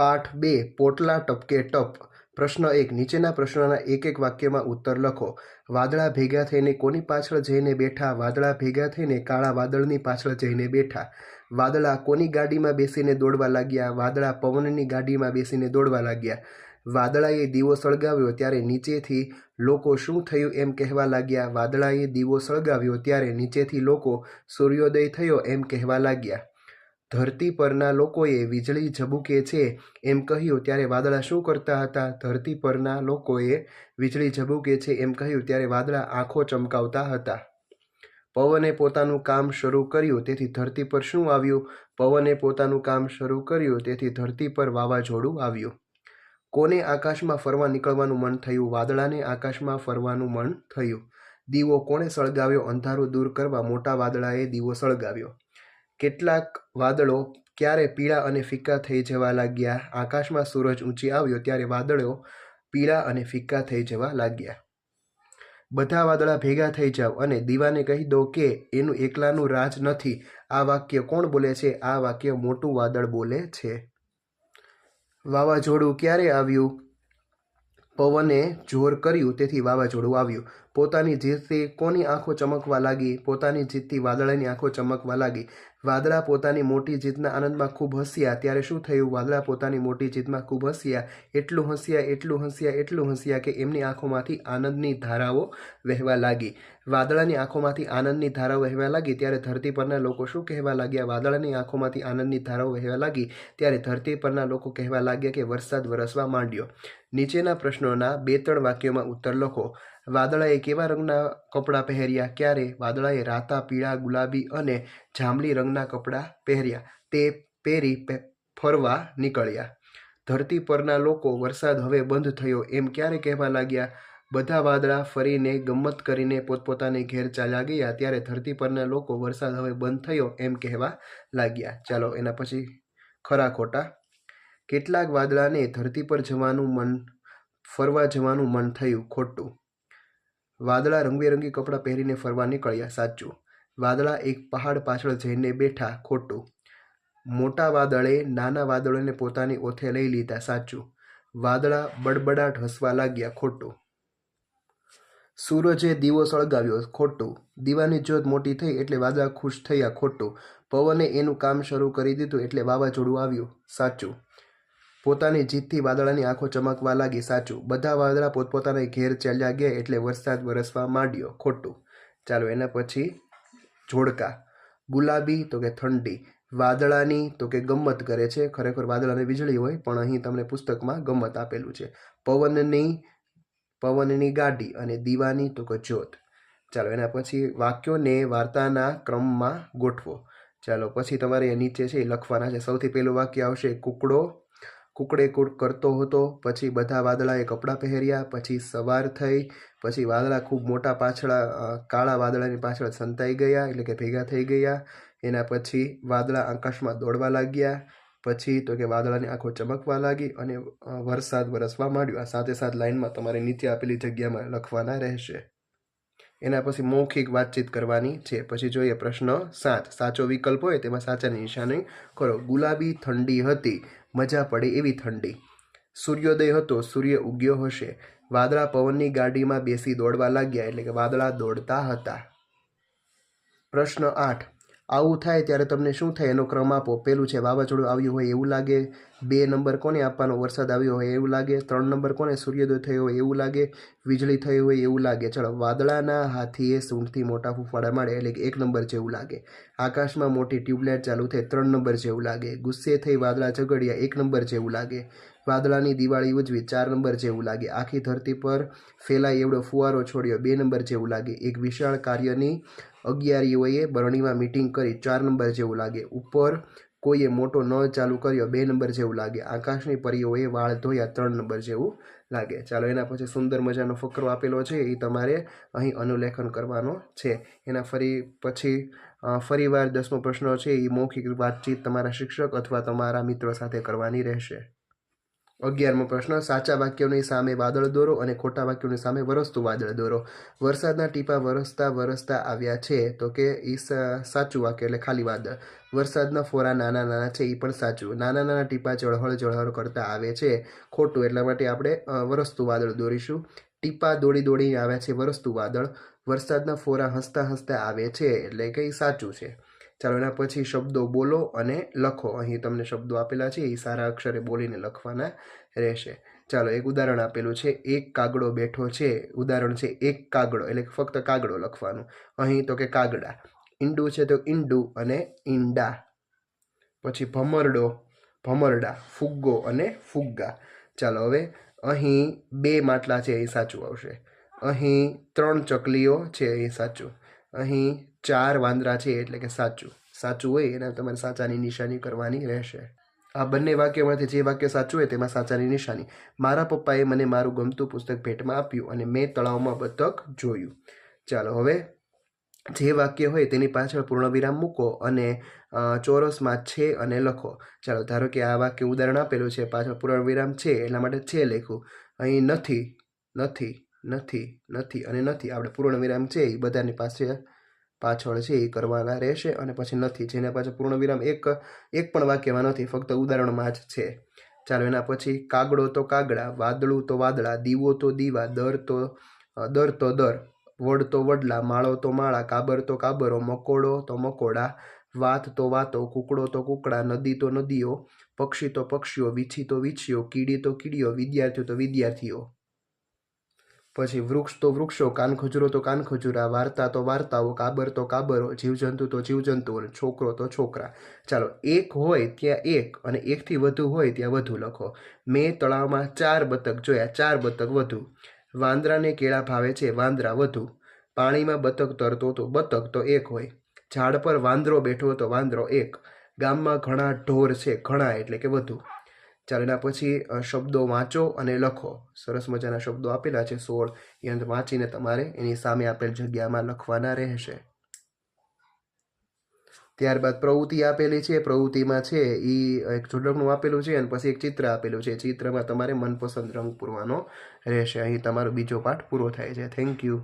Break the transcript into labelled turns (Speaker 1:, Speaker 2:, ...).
Speaker 1: પાઠ બે, પોટલા ટપકે ટપ. પ્રશ્ન એક, નીચેના પ્રશ્નોના એક એક વાક્યમાં ઉત્તર લખો. વાદળા ભેગા થઈને કોની પાછળ જઈને બેઠા? વાદળા ભેગા થઈને કાળા વાદળની પાછળ જઈને બેઠા. વાદળા કોની ગાડીમાં બેસીને દોડવા લાગ્યા? વાદળા પવનની ગાડીમાં બેસીને દોડવા લાગ્યા. વાદળાએ દીવો સળગાવ્યો ત્યારે નીચેથી લોકો શું થયું એમ કહેવા લાગ્યા? વાદળાએ દીવો સળગાવ્યો ત્યારે નીચેથી લોકો સૂર્યોદય થયો એમ કહેવા લાગ્યા. ધરતી પરના લોકોએ વીજળી ઝબૂકે છે એમ કહ્યું ત્યારે વાદળા શું કરતા હતા? ધરતી પરના લોકોએ વીજળી ઝબૂકે છે એમ કહ્યું ત્યારે વાદળા આંખો ચમકાવતા હતા. પવને પોતાનું કામ શરૂ કર્યું તેથી ધરતી પર શું આવ્યું? પવને પોતાનું કામ શરૂ કર્યું તેથી ધરતી પર વાવાઝોડું આવ્યું. કોને આકાશમાં ફરવા નીકળવાનું મન થયું? વાદળાને આકાશમાં ફરવાનું મન થયું. દીવો કોણે સળગાવ્યો? અંધારું દૂર કરવા મોટા વાદળાએ દીવો સળગાવ્યો. કેટલાક વાદળો ક્યારે પીળા અને ફિક્કા થઈ જવા લાગ્યા? આકાશમાં સૂરજ ઊંચી આવ્યો ત્યારે વાદળો પીળા અને ફિક્કા થઈ જવા લાગ્યા. બધા વાદળા ભેગા થઈ જાવ અને દીવાને કહી દો કે એનું એકલાનું રાજ નથી. આ વાક્ય કોણ બોલે છે? આ વાક્ય મોટું વાદળ બોલે છે. વાવાઝોડું ક્યારે આવ્યું? પવને જોર કર્યું, તેથી વાવાઝોડું આવ્યું. પોતાની જીતથી કોની આંખો ચમકવા લાગી? પોતાની જીતથી વાદળાની આંખો ચમકવા લાગી. વાદળા પોતાની મોટી જીતના આનંદમાં ખૂબ હસ્યા. ત્યારે શું થયું? વાદળા પોતાની મોટી જીતમાં ખૂબ હસ્યા. એટલું હસ્યા એટલું હસ્યા એટલું હસ્યા કે એમની આંખોમાંથી આનંદની ધારાઓ વહેવા લાગી. વાદળાની આંખોમાંથી આનંદની ધારાઓ વહેવા લાગી ત્યારે ધરતી પરના લોકો શું કહેવા લાગ્યા? વાદળાની આંખોમાંથી આનંદની ધારાઓ વહેવા લાગી ત્યારે ધરતી પરના લોકો કહેવા લાગ્યા કે વરસાદ વરસવા માંડ્યો. નીચેના પ્રશ્નોના બે ત્રણ વાક્યોમાં ઉત્તર લખો. વાદળાએ કેવા રંગના કપડાં પહેર્યા? ક્યારે? વાદળાએ રાતા પીળા, ગુલાબી અને જાંબલી રંગના કપડાં પહેર્યા. તે પહેરી ફરવા નીકળ્યા. ધરતી પરના લોકો, વરસાદ હવે બંધ થયો. એમ ક્યારે કહેવા લાગ્યા? બધા વાદળા ફરીને ગમ્મત કરીને પોતપોતાને ઘેર ચાલ્યા ગયા ત્યારે ધરતી પરના લોકો, વરસાદ હવે બંધ થયો એમ કહેવા લાગ્યા. ચાલો, એના પછી ખરા ખોટા. કેટલાક વાદળાને ધરતી પર જવાનું મન, ફરવા જવાનું મન થયું ખોટું. વાદળા રંગબેરંગી કપડાં પહેરીને ફરવા નીકળ્યા સાચું. વાદળા એક પહાડ પાછળ જઈને બેઠા ખોટું. મોટા વાદળે નાના વાદળોને પોતાની ઓથે લઈ લીધા સાચું. વાદળા બડબડાટ હસવા લાગ્યા ખોટું. સૂરજે દીવો સળગાવ્યો ખોટું. દીવાની જ્યોત મોટી થઈ એટલે વાદળા ખુશ થયા ખોટું. પવને એનું કામ શરૂ કરી દીધું એટલે વાવાઝોડું આવ્યું સાચું. પોતાની જીતથી વાદળાની આંખો ચમકવા લાગી સાચું. બધા વાદળા પોતપોતાના ઘેર ચાલ્યા ગયા એટલે વરસાદ વરસવા માંડ્યો ખોટું. ચાલો એના પછી જોડકા ગુલાબી તો કે ઠંડી. વાદળાની તો કે ગમ્મત કરે છે. ખરેખર વાદળાની વીજળી હોય, પણ અહીં તમને પુસ્તકમાં ગમ્મત આપેલું છે. પવનની પવનની ગાડી અને દીવાની તો કે જ્યોત. ચાલો એના પછી વાક્યોને વાર્તાના ક્રમમાં ગોઠવો. ચાલો પછી તમારે નીચે છે એ લખવાના છે. સૌથી પહેલું વાક્ય આવશે, કુકડો કુકડે કુડ કરતો હતો, પછી બધા વાદળાએ કપડાં પહેર્યા, પછી સવાર થઈ, પછી વાદળા ખૂબ મોટા પાછળા કાળા વાદળાની પાછળ સંતાઈ ગયા, એટલે કે ભેગા થઈ ગયા. એના પછી વાદળા આકાશમાં દોડવા લાગ્યા. પછી તો કે વાદળાની આંખો ચમકવા લાગી અને વરસાદ વરસવા માંડ્યો. આ સાથે સાથે લાઇનમાં તમારે નીચે આપેલી જગ્યામાં લખવાના રહેશે. એના પછી મૌખિક વાતચીત કરવાની છે. પછી જોઈએ પ્રશ્ન સાત. સાચો વિકલ્પ હોય તેમાં સાચાની નિશાની કરો. ગુલાબી ઠંડી હતી. મજા પડે એવી ઠંડી. સૂર્યોદય હતો. સૂર્ય ઉગ્યો હશે. વાદળા પવનની ગાડીમાં બેસી દોડવા લાગ્યા એટલે કે વાદળા દોડતા હતા. પ્રશ્ન આઠ. આવું થાય ત્યારે તમને શું થાય? એનો ક્રમ આપો. પેલું છે, વાવાઝોડું આવ્યું હોય એવું લાગે. બે નંબર કોને આપવાનો? વરસાદ આવ્યો હોય એવું લાગે. ત્રણ નંબર કોને? સૂર્યોદય થયો હોય એવું લાગે. વીજળી થઈ હોય એવું લાગે. ચલો, વાદળાના હાથીએ સૂંઢથી મોટા ફૂફાડા મારે, એટલે એક નંબર જેવું લાગે. આકાશમાં મોટી ટ્યુબલાઇટ ચાલુ થઈ, ત્રણ નંબર જેવું લાગે. ગુસ્સે થઈ વાદળા ઝઘડ્યા, એક નંબર જેવું લાગે. વાદળાની દિવાળી ઉજવી, ચાર નંબર જેવું લાગે. આખી ધરતી પર ફેલાય એવડો ફુવારો છોડ્યો, બે નંબર જેવું લાગે. એક વિશાળ કાર્યની અગિયારીઓએ બરણીમાં મીટિંગ કરી, ચાર નંબર જેવું લાગે. ઉપર કોઈએ મોટો ન ચાલુ કર્યો, બે નંબર જેવું લાગે. આકાશની પરીઓએ વાળ ધોયા ત્રણ નંબર જેવું લાગે. ચાલો એના પછી સુંદર મજાનો ફકરો આપેલો છે, એ તમારે અહીં અનુલેખન કરવાનો છે. એના ફરી પછી ફરીવાર દસમો પ્રશ્ન છે, એ મૌખિક વાતચીત તમારા શિક્ષક અથવા તમારા મિત્રો સાથે કરવાની રહેશે. અગિયારમો પ્રશ્ન, સાચા વાક્યોની સામે વાદળ દોરો અને ખોટા વાક્યોની સામે વરસતું વાદળ દોરો. વરસાદના ટીપા વરસતા વરસતા આવ્યા છે તો કે એ સાચું વાક્ય એટલે ખાલી વાદળ. વરસાદના ફોરા નાના નાના છે એ પણ સાચું. નાના નાના ટીપા જળહળ ચળહળ કરતા આવે છે, ખોટું એટલા માટે આપણે વરસતું વાદળ દોરીશું. ટીપા દોડી દોડીને આવ્યા છે વરસતું વાદળ. વરસાદના ફોરા હસતા હસતા આવે છે એટલે કે સાચું છે. ચાલો એના પછી શબ્દો બોલો અને લખો. અહીં તમને શબ્દો આપેલા છે, એ સારા અક્ષરે બોલીને લખવાના રહેશે. ચાલો, એક ઉદાહરણ આપેલું છે. એક કાગડો બેઠો છે. ઉદાહરણ છે, એક કાગડો. એટલે ફક્ત કાગડો લખવાનું. અહીં તો કે કાગડા. ઈંડું છે તો ઈંડું અને ઈંડા. પછી ભમરડો, ભમરડા, ફુગ્ગો અને ફુગ્ગા. ચાલો, હવે અહીં બે માટલા છે, એ સાચું આવશે. અહીં ત્રણ ચકલીઓ છે, એ સાચું. અહીં ચાર વાંદરા છે એટલે કે સાચું. સાચું હોય એના તમારે સાચાની નિશાની કરવાની રહેશે. આ બંને વાક્યમાંથી જે વાક્ય સાચું હોય તેમાં સાચાની નિશાની. મારા પપ્પાએ મને મારું ગમતું પુસ્તક ભેટમાં આપ્યું અને મેં તળાવમાં બતક જોયું. ચાલો હવે જે વાક્ય હોય તેની પાછળ પૂર્ણવિરામ મૂકો અને ચોરસમાં છે અને લખો. ચાલો ધારો કે આ વાક્ય ઉદાહરણ આપેલું છે, પાછળ પૂર્ણવિરામ છે એટલા માટે છે લખ્યું. અહીં નથી નથી નથી નથી અને નથી. આપણે પૂર્ણવિરામ છે એ બધાની પાસે પાછળ છે, એ કરવાના રહેશે અને પછી નથી. જેના પાછળ પૂર્ણવિરામ એક એક પણ વાક્યમાં નથી, ફક્ત ઉદાહરણમાં જ છે. ચાલો એના પછી, કાગડો તો કાગડા, વાદળું તો વાદળા, દીવો તો દીવા, દર તો દર તો દર, વડ તો વડલા, માળો તો માળા, કાબર તો કાબરો, મકોડો તો મકોડા, વાત તો વાતો, કુકડો તો કુકડા, નદી તો નદીઓ, પક્ષી તો પક્ષીઓ, વીછી તો વીછીઓ, કીડી તો કીડીઓ, વિદ્યાર્થીઓ તો વિદ્યાર્થીઓ. પછી વૃક્ષ તો વૃક્ષો કાનખજૂરો તો કાનખજૂરા વાર્તા તો વાર્તાઓ, કાબર તો કાબરો, જીવજંતુ તો જીવજંતુ અને છોકરો તો છોકરા. ચાલો, એક હોય ત્યાં એક અને એકથી વધુ હોય ત્યાં વધુ લખો. મેં તળાવમાં ચાર બતક જોયા, ચાર બતક વધુ. વાંદરાને કેળા ભાવે છે, વાંદરા વધુ. પાણીમાં બતક તરતો તો બતક તો એક હોય. ઝાડ પર વાંદરો બેઠો તો વાંદરો એક. ગામમાં ઘણા ઢોર છે, ઘણા એટલે કે વધુ. ચાલો એના પછી શબ્દો વાંચો અને લખો. સરસ મજાના શબ્દો આપેલા છે. સોળ એ અંત વાંચીને તમારે એની સામે આપેલ જગ્યામાં લખવાના રહેશે. ત્યારબાદ પ્રવૃત્તિ આપેલી છે. પ્રવૃત્તિમાં છે એ એક જોડકનું આપેલું છે અને પછી એક ચિત્ર આપેલું છે. ચિત્રમાં તમારે મનપસંદ રંગ પૂરવાનો રહેશે. અહીં તમારો બીજો પાઠ પૂરો થાય છે. Thank you